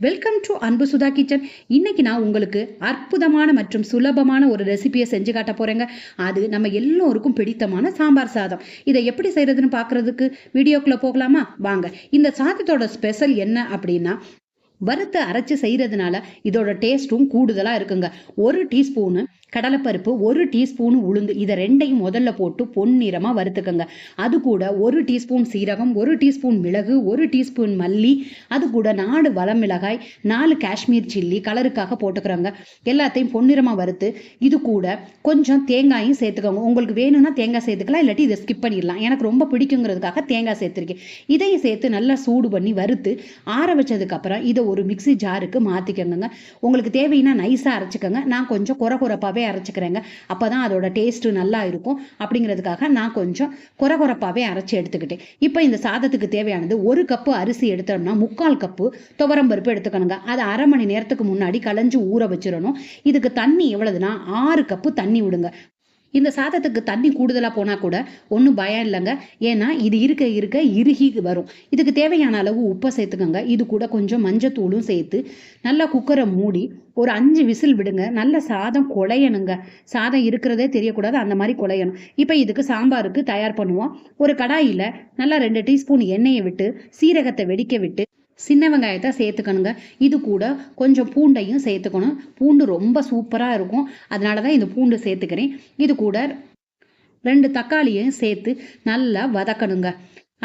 Welcome to அன்பு Sudha kitchen இன்னைக்கு நான் உங்களுக்கு அற்புதமான மற்றும் சுலபமான ஒரு ரெசிபியை செஞ்சு காட்ட போறேங்க. அது நம்ம எல்லோருக்கும் பிடித்தமான சாம்பார் சாதம். இதை எப்படி செய்யறதுன்னு பார்க்கறதுக்கு வீடியோக்குள்ள போகலாமா? வாங்க. இந்த சாதத்தோட ஸ்பெஷல் என்ன அப்படின்னா வறுத்து அரைச்சு செய்யறதுனால இதோட டேஸ்ட்டும் கூடுதலாக இருக்குங்க. ஒரு டீஸ்பூனு கடலைப்பருப்பு ஒரு டீஸ்பூன் உளுந்து இதை ரெண்டையும் முதல்ல போட்டு பொன்னிறமாக வறுத்துக்கோங்க. அது கூட ஒரு டீஸ்பூன் சீரகம் ஒரு டீஸ்பூன் மிளகு ஒரு டீஸ்பூன் மல்லி அது கூட நாலு வளமிளகாய் நாலு காஷ்மீர் சில்லி கலருக்காக போட்டுக்கிறோங்க. எல்லாத்தையும் பொன்னிறமாக வறுத்து இது கூட கொஞ்சம் தேங்காயும் சேர்த்துக்கோங்க. உங்களுக்கு வேணும்னா தேங்காய் சேர்த்துக்கலாம் இல்லாட்டி இதை ஸ்கிப் பண்ணிடலாம். எனக்கு ரொம்ப பிடிக்குங்கிறதுக்காக தேங்காய் சேர்த்துருக்கேன். இதையும் சேர்த்து நல்லா சூடு பண்ணி வறுத்து ஆற வச்சதுக்கப்புறம் இதை ஒரு மிக்சி ஜாருக்கு மாற்றிக்கோங்க உங்களுக்கு தேவைன்னா நைஸாக அரைச்சிக்கோங்க. நான் கொஞ்சம் குறை குறைப்பாகவே அரைச்சிக்கிறேங்க. அப்போ தான் அதோட டேஸ்ட்டு நல்லா இருக்கும். அப்படிங்கிறதுக்காக நான் கொஞ்சம் குறகுறப்பாகவே அரைச்சி எடுத்துக்கிட்டேன். இப்போ இந்த சாதத்துக்கு தேவையானது ஒரு கப்பு அரிசி எடுத்தோம்னா முக்கால் கப்பு துவரம்பருப்பு எடுத்துக்கணுங்க. அது அரை மணி நேரத்துக்கு முன்னாடி கலைஞ்சு ஊற வச்சிடணும். இதுக்கு தண்ணி எவ்வளவுனா ஆறு கப்பு தண்ணி விடுங்க. இந்த சாதத்துக்கு தண்ணி கூடுதலாக போனால் கூட ஒன்றும் பயம் இல்லைங்க. ஏன்னா இது இருக்க இருக்க இறுகி வரும். இதுக்கு தேவையான அளவு உப்பை சேர்த்துக்கோங்க. இது கூட கொஞ்சம் மஞ்சத்தூளும் சேர்த்து நல்லா குக்கரை மூடி ஒரு அஞ்சு விசில் விடுங்க. நல்ல சாதம் குழையணுங்க சாதம் இருக்கிறதே தெரியக்கூடாது. அந்த மாதிரி குழையணும் இப்போ இதுக்கு சாம்பாருக்கு தயார் பண்ணுவோம். ஒரு கடாயில் நல்லா ரெண்டு டீஸ்பூன் எண்ணெயை விட்டு சீரகத்தை வெடிக்க விட்டு சின்ன வெங்காயத்தை சேர்த்துக்கணுங்க. இது கூட கொஞ்சம் பூண்டையும் சேர்த்துக்கணும். பூண்டு ரொம்ப சூப்பராக இருக்கும். அதனால தான் இந்த பூண்டு சேர்த்துக்கிறேன். இது கூட ரெண்டு தக்காளியையும் சேர்த்து நல்லா வதக்கணுங்க.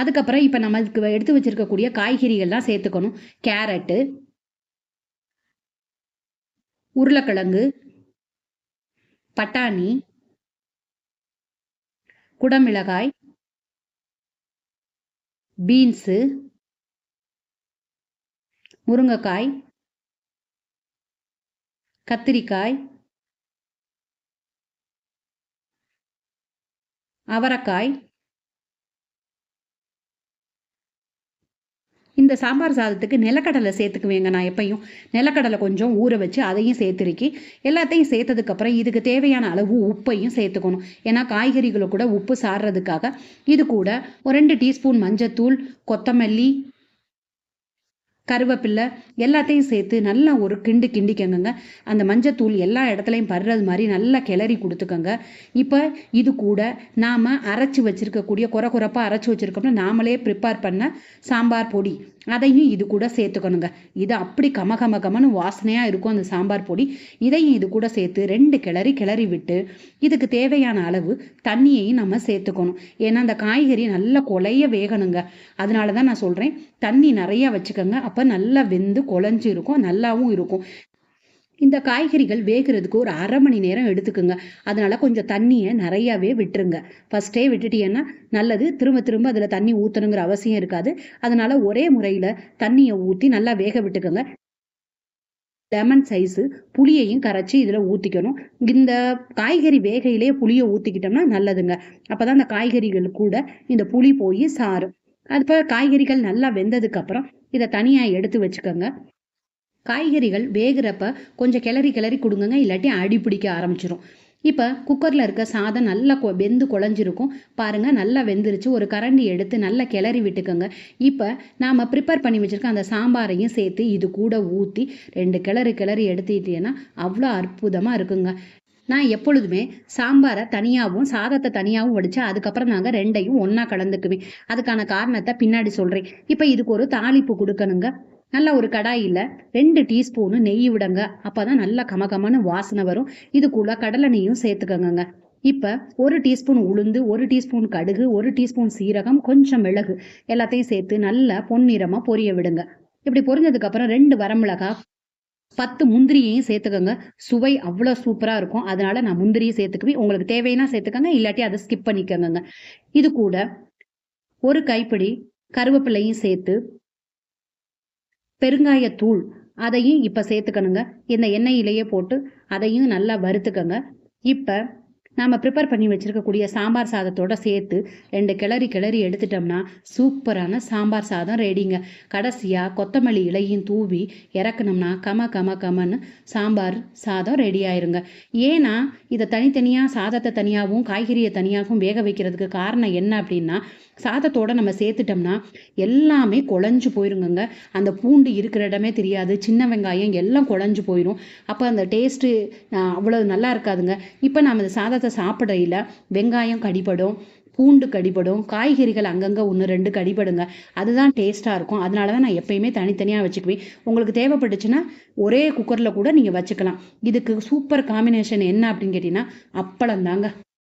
அதுக்கப்புறம் இப்போ நம்மளுக்கு எடுத்து வச்சிருக்கக்கூடிய காய்கறிகள்லாம் சேர்த்துக்கணும். கேரட்டு உருளைக்கிழங்கு பட்டாணி குடமிளகாய் பீன்ஸு முருங்கைக்காய் கத்திரிக்காய் அவரைக்காய். இந்த சாம்பார் சாதத்துக்கு நிலக்கடலை சேர்த்துக்குவேங்க நான் எப்பையும். நிலக்கடலை கொஞ்சம் ஊற வச்சு அதையும் சேர்த்துருக்கி எல்லாத்தையும் சேர்த்ததுக்கப்புறம் இதுக்கு தேவையான அளவு உப்பையும் சேர்த்துக்கணும். ஏன்னா காய்கறிகளை கூட உப்பு சாடுறதுக்காக இது கூட ஒரு ரெண்டு டீஸ்பூன் மஞ்சத்தூள் கொத்தமல்லி கருவேப்பில்லை எல்லாத்தையும் சேர்த்து நல்லா ஒரு கிண்டு கிண்டிக்கங்க அந்த மஞ்சத்தூள் எல்லா இடத்துலையும் படுறது மாதிரி நல்லா கிளறி கொடுத்துக்கோங்க. இப்போ இது கூட நாம் அரைச்சி வச்சுருக்கக்கூடிய குறை குறைப்பாக அரைச்சி வச்சுருக்கோம்னா நாமளே ப்ரிப்பேர் பண்ண சாம்பார் பொடி அதையும் இது கூட சேர்த்துக்கணுங்க. இது அப்படி கம கம கமன்னு வாசனையாக இருக்கும் அந்த சாம்பார் பொடி. இதையும் இது கூட சேர்த்து ரெண்டு கிளறி கிளறி விட்டு இதுக்கு தேவையான அளவு தண்ணியையும் நம்ம சேர்த்துக்கணும். ஏன்னா அந்த காய்கறி நல்லா கொலைய வேகணுங்க. அதனால தான் நான் சொல்கிறேன் தண்ணி நிறையா வச்சுக்கோங்க. அப்போ நல்லா வெந்து குழஞ்சி இருக்கும் நல்லாவும் இருக்கும். இந்த காய்கறிகள் வேகிறதுக்கு ஒரு அரை மணி நேரம் எடுத்துக்குங்க. அதனால கொஞ்சம் தண்ணியை நிறையாவே விட்டுருங்க. ஃபஸ்ட்டே விட்டுட்டீங்கன்னா நல்லது. திரும்ப திரும்ப அதில் தண்ணி ஊற்றணுங்கிற அவசியம் இருக்காது. அதனால ஒரே முறையில் தண்ணியை ஊற்றி நல்லா வேக விட்டுக்கோங்க. லெமன் சைஸு புளியையும் கரைச்சி இதில் ஊற்றிக்கணும் இந்த காய்கறி வேகையிலே புளியை ஊற்றிக்கிட்டோம்னா நல்லதுங்க. அப்போ தான் அந்த காய்கறிகள் கூட இந்த புளி போய் சாரும். அது காய்கறிகள் நல்லா வெந்ததுக்கப்புறம் இதை தனியாக எடுத்து வச்சுக்கோங்க. காய்கறிகள் வேகிறப்ப கொஞ்சம் கிளறி கிளறி கொடுங்க இல்லாட்டி அடி பிடிக்க ஆரம்பிச்சிடும் இப்போ குக்கரில் இருக்க சாதம் நல்லா கொ வெந்து குழஞ்சிருக்கும். பாருங்கள் நல்லா வெந்துருச்சு. ஒரு கரண்டி எடுத்து நல்லா கிளறி விட்டுக்கோங்க. இப்போ நாம் ப்ரிப்பேர் பண்ணி வச்சுருக்க அந்த சாம்பாரையும் சேர்த்து இது கூட ஊற்றி ரெண்டு கிளறு கிளறி எடுத்துக்கிட்டீங்கன்னா அவ்வளோ அற்புதமாக இருக்குங்க. நான் எப்பொழுதுமே சாம்பாரை தனியாகவும் சாதத்தை தனியாகவும் வடித்து அதுக்கப்புறம் நாங்கள் ரெண்டையும் ஒன்றா கலந்துக்குவேன். அதுக்கான காரணத்தை பின்னாடி சொல்கிறேன் இப்போ இதுக்கு ஒரு தாளிப்பு கொடுக்கணுங்க. நல்ல ஒரு கடாயில் ரெண்டு டீஸ்பூனு நெய் விடுங்க. அப்போ தான் நல்லா கமகமன்னு வாசனை வரும். இதுக்குள்ள கடலை நெய்யும் சேர்த்துக்கோங்க இப்போ ஒரு டீஸ்பூன் உளுந்து ஒரு டீஸ்பூன் கடுகு ஒரு டீஸ்பூன் சீரகம் கொஞ்சம் மிளகு. எல்லாத்தையும் சேர்த்து நல்லா பொன்னிறமாக பொரிய விடுங்க. இப்படி பொரிஞ்சதுக்கப்புறம் ரெண்டு வரமிளகா பத்து முந்திரியையும் சேர்த்துக்கோங்க. சுவை அவ்வளோ சூப்பராக இருக்கும். அதனால நான் முந்திரியும் சேர்த்துக்குவேன். உங்களுக்கு தேவைன்னா சேர்த்துக்கோங்க. இல்லாட்டி அதை ஸ்கிப் பண்ணிக்கோங்க இது கூட ஒரு கைப்பிடி கருவேப்பிலையும் சேர்த்து பெருங்காயத்தூள் அதையும் இப்போ சேர்த்துக்கணுங்க. இந்த எண்ணெயிலேயே போட்டு அதையும் நல்லா வறுத்துக்கோங்க. இப்போ நாம் ப்ரிப்பேர் பண்ணி வச்சுருக்கக்கூடிய சாம்பார் சாதத்தோட சேர்த்து ரெண்டு கிளறி கிளறி எடுத்துட்டோம்னா சூப்பரான சாம்பார் சாதம் ரெடிங்க கடைசியாக கொத்தமல்லி இலையும் தூவி இறக்கணும்னா கம கம கமன்னு சாம்பார் சாதம் ரெடி ஆயிருங்க. ஏன்னா இதை தனித்தனியாக சாதத்தை தனியாகவும் காய்கறியை தனியாகவும் வேக வைக்கிறதுக்கு காரணம் என்ன அப்படின்னா சாதத்தோட நம்ம சேர்த்துட்டோம்னா எல்லாமே குழஞ்சு போயிருங்கங்க. அந்த பூண்டு இருக்கிற இடமே தெரியாது சின்ன வெங்காயம் எல்லாம் குழஞ்சு போயிடும் அப்போ அந்த டேஸ்ட்டு அவ்வளோ நல்லா இருக்காதுங்க. இப்போ நம்ம இந்த சாதத்தை சாப்பிடையில வெங்காயம் கடிபடும் பூண்டு கடிபடும் காய்கறிகள் அங்கங்கே ஒன்று ரெண்டு கடிபடுங்க. அதுதான் டேஸ்ட்டாக இருக்கும். அதனால தான் நான் எப்பயுமே தனித்தனியாக வச்சுக்குவேன். உங்களுக்கு தேவைப்பட்டுச்சுன்னா ஒரே குக்கரில் கூட நீங்கள் வச்சுக்கலாம். இதுக்கு சூப்பர் காம்பினேஷன் என்ன அப்படின்னு கேட்டிங்கன்னா அப்பளம் தாங்க.